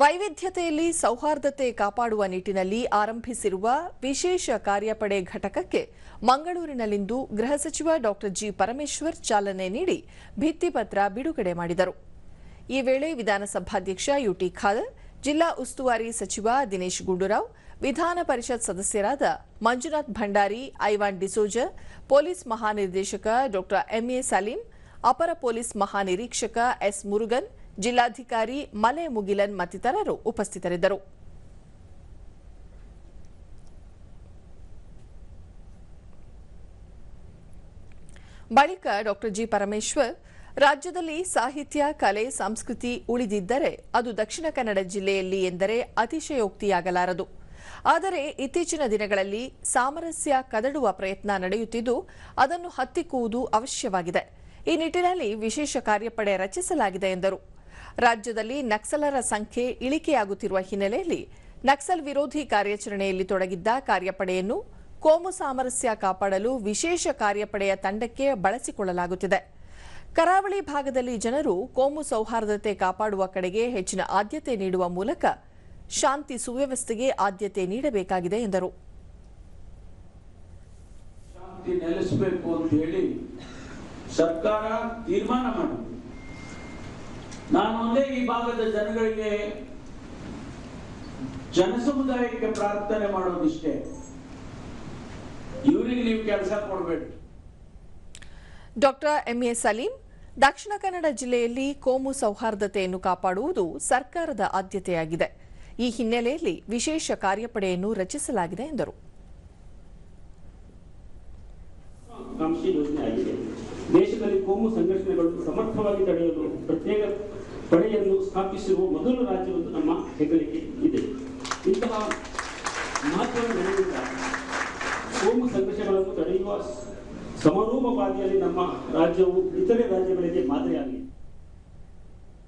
ವೈವಿಧ್ಯತೆಯಲ್ಲಿ ಸೌಹಾರ್ದತೆ ಕಾಪಾಡುವ ನಿಟ್ಟಿನಲ್ಲಿ ಆರಂಭಿಸಿರುವ ವಿಶೇಷ ಕಾರ್ಯಪಡೆ ಘಟಕಕ್ಕೆ ಮಂಗಳೂರಿನಲ್ಲಿಂದು ಗೃಹ ಸಚಿವ ಡಾ ಜಿ ಪರಮೇಶ್ವರ್ ಚಾಲನೆ ನೀಡಿ ಭಿತ್ತಿಪತ್ರ ಬಿಡುಗಡೆ ಮಾಡಿದರು. ಈ ವೇಳೆ ವಿಧಾನಸಭಾಧ್ಯಕ್ಷ ಯುಟಿ ಖಾದರ್, ಜಿಲ್ಲಾ ಉಸ್ತುವಾರಿ ಸಚಿವ ದಿನೇಶ್ ಗುಂಡೂರಾವ್, ವಿಧಾನ ಪರಿಷತ್ ಸದಸ್ಯರಾದ ಮಂಜುನಾಥ್ ಭಂಡಾರಿ, ಐವಾನ್ ಡಿಸೋಜ, ಪೊಲೀಸ್ ಮಹಾನಿರ್ದೇಶಕ ಡಾ ಎಂಎ ಸಲೀಂ, ಅಪರ ಪೊಲೀಸ್ ಮಹಾನಿರೀಕ್ಷಕ ಎಸ್ ಮುರುಗನ್ ಜಿಲ್ಲಾಧಿಕಾರಿ ಮಲೆ ಮುಗಿಲನ್ ಮತ್ತಿತರರು ಉಪಸ್ಥಿತರಿದ್ದರು. ಬಳಿಕ ಡಾ ಜಿ ಪರಮೇಶ್ವರ್, ರಾಜ್ಯದಲ್ಲಿ ಸಾಹಿತ್ಯ, ಕಲೆ, ಸಂಸ್ಕೃತಿ ಉಳಿದಿದ್ದರೆ ಅದು ದಕ್ಷಿಣ ಕನ್ನಡ ಜಿಲ್ಲೆಯಲ್ಲಿ ಎಂದರೆ ಅತಿಶಯೋಕ್ತಿಯಾಗಲಾರದು. ಆದರೆ ಇತ್ತೀಚಿನ ದಿನಗಳಲ್ಲಿ ಸಾಮರಸ್ಯ ಕದಡುವ ಪ್ರಯತ್ನ ನಡೆಯುತ್ತಿದ್ದು, ಅದನ್ನು ಹತ್ತಿಕ್ಕುವುದು ಅವಶ್ಯವಾಗಿದೆ. ಈ ನಿಟ್ಟಿನಲ್ಲಿ ವಿಶೇಷ ಕಾರ್ಯಪಡೆ ರಚಿಸಲಾಗಿದೆ ಎಂದರು. ರಾಜ್ಯದಲ್ಲಿ ನಕ್ಸಲರ ಸಂಖ್ಯೆ ಇಳಿಕೆಯಾಗುತ್ತಿರುವ ಹಿನ್ನೆಲೆಯಲ್ಲಿ ನಕ್ಸಲ್ ವಿರೋಧಿ ಕಾರ್ಯಾಚರಣೆಯಲ್ಲಿ ತೊಡಗಿದ್ದ ಕಾರ್ಯಪಡೆಯನ್ನು ಕೋಮು ಸಾಮರಸ್ಯ ಕಾಪಾಡಲು ವಿಶೇಷ ಕಾರ್ಯಪಡೆಯ ತಂಡಕ್ಕೆ ಬಳಸಿಕೊಳ್ಳಲಾಗುತ್ತಿದೆ. ಕರಾವಳಿ ಭಾಗದಲ್ಲಿ ಜನರು ಕೋಮು ಸೌಹಾರ್ದತೆ ಕಾಪಾಡುವ ಕಡೆಗೆ ಹೆಚ್ಚಿನ ಆದ್ಯತೆ ನೀಡುವ ಮೂಲಕ ಶಾಂತಿ ಸುವ್ಯವಸ್ಥೆಗೆ ಆದ್ಯತೆ ನೀಡಬೇಕಾಗಿದೆ ಎಂದರು. ನೆಲೆಸಬೇಕು ಅಂತ ಹೇಳಿ ಸರ್ಕಾರ ತೀರ್ಮಾನ ಮಾಡಿದೆ. ನಾನು ಒಂದೇ ಈ ಭಾಗದ ಜನಗಳಿಗೆ ಜನಸಮುದಾಯಕ್ಕೆ ಪ್ರಾರ್ಥನೆ ಮಾಡೋದಿಷ್ಟೇ. ಇವರಿಗೆ ನೀವು ಕೆಲಸ ಕೊಡಬೇಡಿ. ಡಾಕ್ಟರ್ ಎಂಎ ಸಲೀಂ ದಕ್ಷಿಣ ಕನ್ನಡ ಜಿಲ್ಲೆಯಲ್ಲಿ ಕೋಮು ಸೌಹಾರ್ದತೆಯನ್ನು ಕಾಪಾಡುವುದು ಸರ್ಕಾರದ ಆದ್ಯತೆಯಾಗಿದೆ. ಈ ಹಿನ್ನೆಲೆಯಲ್ಲಿ ವಿಶೇಷ ಕಾರ್ಯಪಡೆಯನ್ನು ರಚಿಸಲಾಗಿದೆ ಎಂದರು. ದೇಶದಲ್ಲಿ ಕೋಮು ಸಂಘಟನೆಗಳು ಸಮರ್ಥವಾಗಿ ತಡೆಯಲು ಪ್ರತ್ಯೇಕ ಪಡೆಯನ್ನು ಸ್ಥಾಪಿಸಿರುವ ಮೊದಲ ರಾಜ್ಯವೊಂದು ನಮ್ಮ ಹೆಗ್ಗಳಿಕೆ ಇದೆ. ಇಂತಹ ಮಹತ್ವದ ಕೋಮು ಸಂಘರ್ಷಗಳನ್ನು ತಡೆಯುವ ಸಮರೋಪವಾದಿಯಲ್ಲಿ ನಮ್ಮ ರಾಜ್ಯವು ಇತರೆ ರಾಜ್ಯಗಳಿಗೆ ಮಾದರಿಯಾಗಿದೆ.